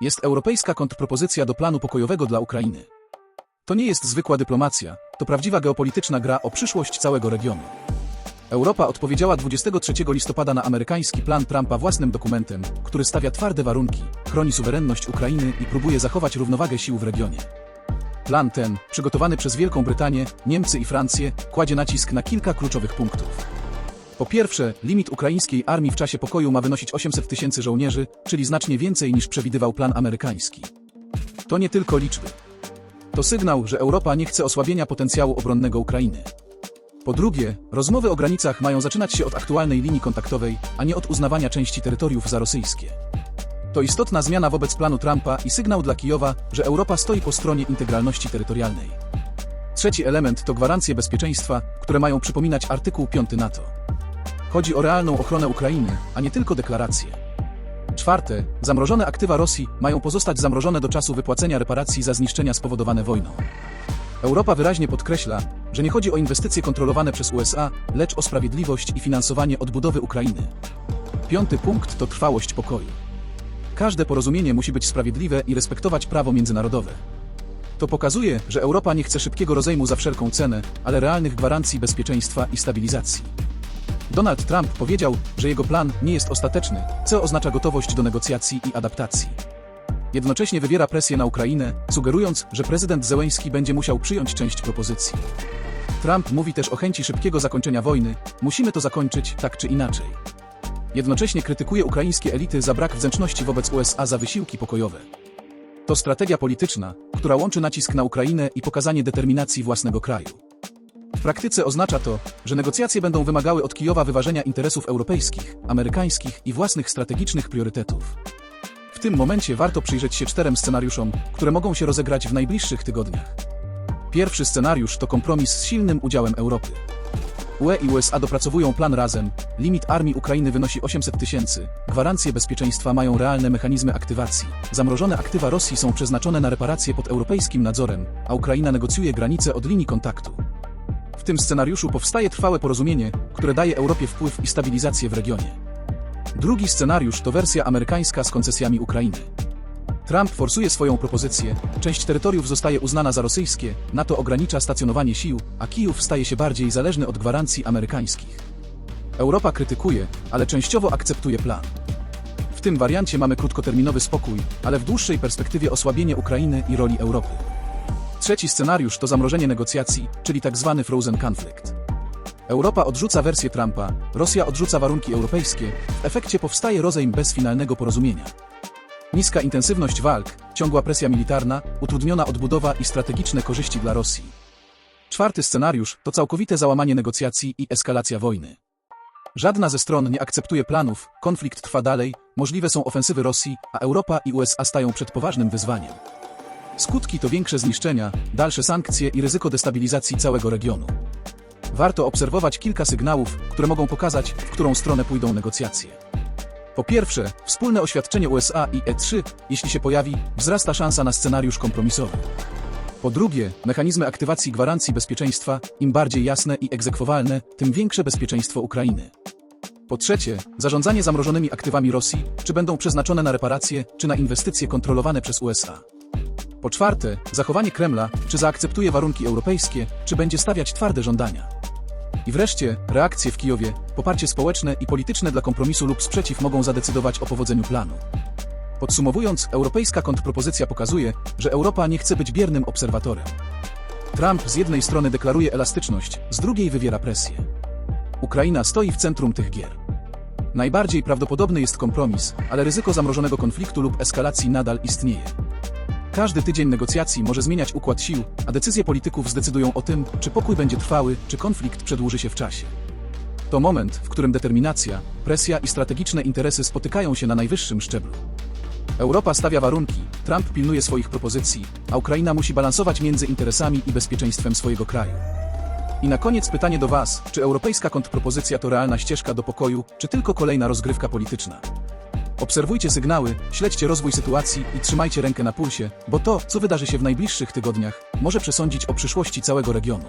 jest europejska kontrpropozycja do planu pokojowego dla Ukrainy. To nie jest zwykła dyplomacja, to prawdziwa geopolityczna gra o przyszłość całego regionu. Europa odpowiedziała 23 listopada na amerykański plan Trumpa własnym dokumentem, który stawia twarde warunki, chroni suwerenność Ukrainy i próbuje zachować równowagę sił w regionie. Plan ten, przygotowany przez Wielką Brytanię, Niemcy i Francję, kładzie nacisk na kilka kluczowych punktów. Po pierwsze, limit ukraińskiej armii w czasie pokoju ma wynosić 800 tysięcy żołnierzy, czyli znacznie więcej niż przewidywał plan amerykański. To nie tylko liczby. To sygnał, że Europa nie chce osłabienia potencjału obronnego Ukrainy. Po drugie, rozmowy o granicach mają zaczynać się od aktualnej linii kontaktowej, a nie od uznawania części terytoriów za rosyjskie. To istotna zmiana wobec planu Trumpa i sygnał dla Kijowa, że Europa stoi po stronie integralności terytorialnej. Trzeci element to gwarancje bezpieczeństwa, które mają przypominać artykuł 5 NATO. Chodzi o realną ochronę Ukrainy, a nie tylko deklaracje. Czwarte, zamrożone aktywa Rosji mają pozostać zamrożone do czasu wypłacenia reparacji za zniszczenia spowodowane wojną. Europa wyraźnie podkreśla, że nie chodzi o inwestycje kontrolowane przez USA, lecz o sprawiedliwość i finansowanie odbudowy Ukrainy. Piąty punkt to trwałość pokoju. Każde porozumienie musi być sprawiedliwe i respektować prawo międzynarodowe. To pokazuje, że Europa nie chce szybkiego rozejmu za wszelką cenę, ale realnych gwarancji bezpieczeństwa i stabilizacji. Donald Trump powiedział, że jego plan nie jest ostateczny, co oznacza gotowość do negocjacji i adaptacji. Jednocześnie wywiera presję na Ukrainę, sugerując, że prezydent Zełeński będzie musiał przyjąć część propozycji. Trump mówi też o chęci szybkiego zakończenia wojny, musimy to zakończyć tak czy inaczej. Jednocześnie krytykuje ukraińskie elity za brak wdzięczności wobec USA za wysiłki pokojowe. To strategia polityczna, która łączy nacisk na Ukrainę i pokazanie determinacji własnego kraju. W praktyce oznacza to, że negocjacje będą wymagały od Kijowa wyważenia interesów europejskich, amerykańskich i własnych strategicznych priorytetów. W tym momencie warto przyjrzeć się czterem scenariuszom, które mogą się rozegrać w najbliższych tygodniach. Pierwszy scenariusz to kompromis z silnym udziałem Europy. UE i USA dopracowują plan razem, limit armii Ukrainy wynosi 800 tysięcy, gwarancje bezpieczeństwa mają realne mechanizmy aktywacji, zamrożone aktywa Rosji są przeznaczone na reparacje pod europejskim nadzorem, a Ukraina negocjuje granice od linii kontaktu. Tym scenariuszu powstaje trwałe porozumienie, które daje Europie wpływ i stabilizację w regionie. Drugi scenariusz to wersja amerykańska z koncesjami Ukrainy. Trump forsuje swoją propozycję, część terytoriów zostaje uznana za rosyjskie, NATO ogranicza stacjonowanie sił, a Kijów staje się bardziej zależny od gwarancji amerykańskich. Europa krytykuje, ale częściowo akceptuje plan. W tym wariancie mamy krótkoterminowy spokój, ale w dłuższej perspektywie osłabienie Ukrainy i roli Europy. Trzeci scenariusz to zamrożenie negocjacji, czyli tzw. frozen conflict. Europa odrzuca wersję Trumpa, Rosja odrzuca warunki europejskie, w efekcie powstaje rozejm bez finalnego porozumienia. Niska intensywność walk, ciągła presja militarna, utrudniona odbudowa i strategiczne korzyści dla Rosji. Czwarty scenariusz to całkowite załamanie negocjacji i eskalacja wojny. Żadna ze stron nie akceptuje planów, konflikt trwa dalej, możliwe są ofensywy Rosji, a Europa i USA stają przed poważnym wyzwaniem. Skutki to większe zniszczenia, dalsze sankcje i ryzyko destabilizacji całego regionu. Warto obserwować kilka sygnałów, które mogą pokazać, w którą stronę pójdą negocjacje. Po pierwsze, wspólne oświadczenie USA i E3, jeśli się pojawi, wzrasta szansa na scenariusz kompromisowy. Po drugie, mechanizmy aktywacji gwarancji bezpieczeństwa, im bardziej jasne i egzekwowalne, tym większe bezpieczeństwo Ukrainy. Po trzecie, zarządzanie zamrożonymi aktywami Rosji, czy będą przeznaczone na reparacje, czy na inwestycje kontrolowane przez USA. Po czwarte, zachowanie Kremla, czy zaakceptuje warunki europejskie, czy będzie stawiać twarde żądania. I wreszcie, reakcje w Kijowie, poparcie społeczne i polityczne dla kompromisu lub sprzeciw mogą zadecydować o powodzeniu planu. Podsumowując, europejska kontrpropozycja pokazuje, że Europa nie chce być biernym obserwatorem. Trump z jednej strony deklaruje elastyczność, z drugiej wywiera presję. Ukraina stoi w centrum tych gier. Najbardziej prawdopodobny jest kompromis, ale ryzyko zamrożonego konfliktu lub eskalacji nadal istnieje. Każdy tydzień negocjacji może zmieniać układ sił, a decyzje polityków zdecydują o tym, czy pokój będzie trwały, czy konflikt przedłuży się w czasie. To moment, w którym determinacja, presja i strategiczne interesy spotykają się na najwyższym szczeblu. Europa stawia warunki, Trump pilnuje swoich propozycji, a Ukraina musi balansować między interesami i bezpieczeństwem swojego kraju. I na koniec pytanie do Was, czy europejska kontrpropozycja to realna ścieżka do pokoju, czy tylko kolejna rozgrywka polityczna? Obserwujcie sygnały, śledźcie rozwój sytuacji i trzymajcie rękę na pulsie, bo to, co wydarzy się w najbliższych tygodniach, może przesądzić o przyszłości całego regionu.